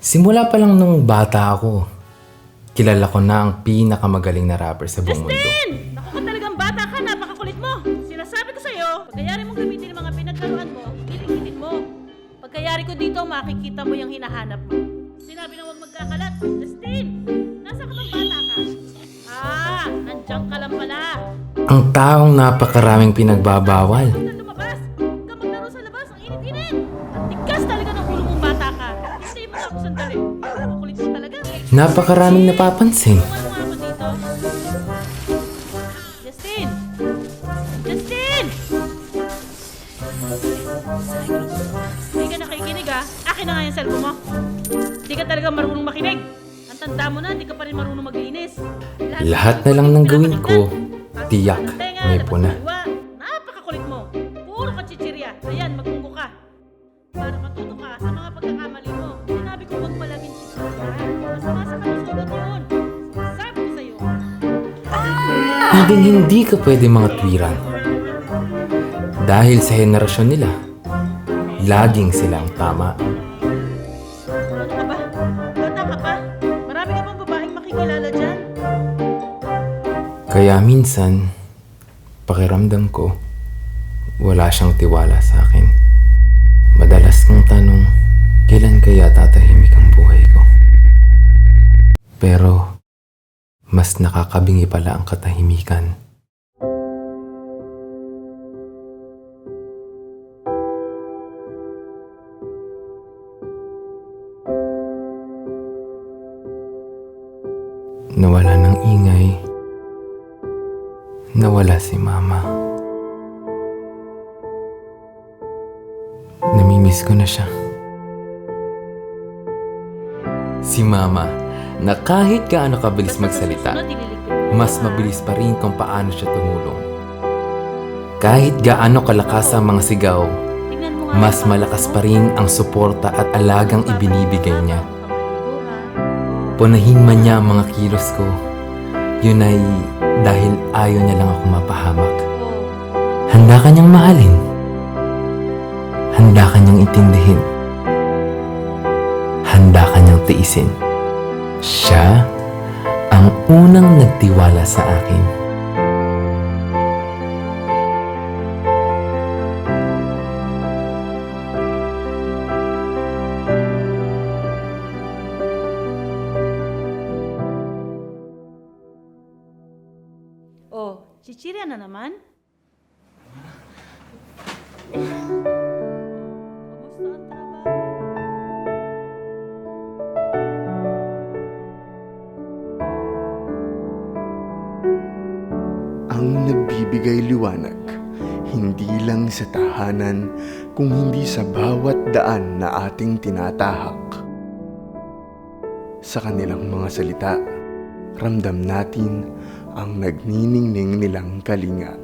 Simula pa lang nung bata ako, kilala ko na ang pinakamagaling na rapper sa buong mundo. Justin! Naku ka talagang bata ka, napakakulit mo. Sinasabi ko sa'yo, pagkayari mong gamitin yung mga pinagkaroan mo, hiling mo. Pagkayari ko dito, makikita mo yung hinahanap mo. Sinabi na huwag magkakalat. Justin! Nasa ka bang bata ka? Ah, nandiyan ka lang pala. Ang taong napakaraming pinagbabawal. Tigas talaga ng ulo mong bata ka. Hintayin mo ako sandali. Ang kulit mo talaga. Napakaraming napapansin. Dito. Justin! Justin! Hindi ka nakikinig ha. Akin na nga yung cellphone mo. Hindi ka talaga marunong makinig. Ang tanda mo na, hindi ka pa rin marunong maglinis. Lahat na lang ng gawin ko, tiyak, may puna. Napakakulit mo. Puro ka chichirya. Ayan, Sa'yo. Hindi hindi ka pwede mga tuwiran. Dahil sa henerasyon nila, laging silang tama. Ano ka ba? Bata ka pa? Marami ka pang babaeng makikilala dyan. Kaya minsan, pakiramdam ko, wala siyang tiwala sa akin. Madalas kong tanong, Pero, mas nakakabingi pala ang katahimikan. Nawala ng ingay, Nawala si Mama. Namimiss ko na siya. Si Mama, na kahit gaano kabilis magsalita, mas mabilis pa rin kung paano siya tumulong. Kahit gaano kalakas ang mga sigaw, mas malakas pa rin ang suporta at alagang ibinibigay niya. Punahin man niya ang mga kilos ko, yun ay dahil ayaw niya lang ako mapahamak. Handa ka niyang mahalin. Handa ka niyang intindihin. Handa ka niyang tiisin. Siya ang unang nagtiwala sa akin. Oh, chichirya na naman? Kamusta ang trabaho? Ang nagbibigay liwanag, hindi lang sa tahanan, kung hindi sa bawat daan na ating tinatahak. Sa kanilang mga salita, ramdam natin ang nagniningning nilang kalinga.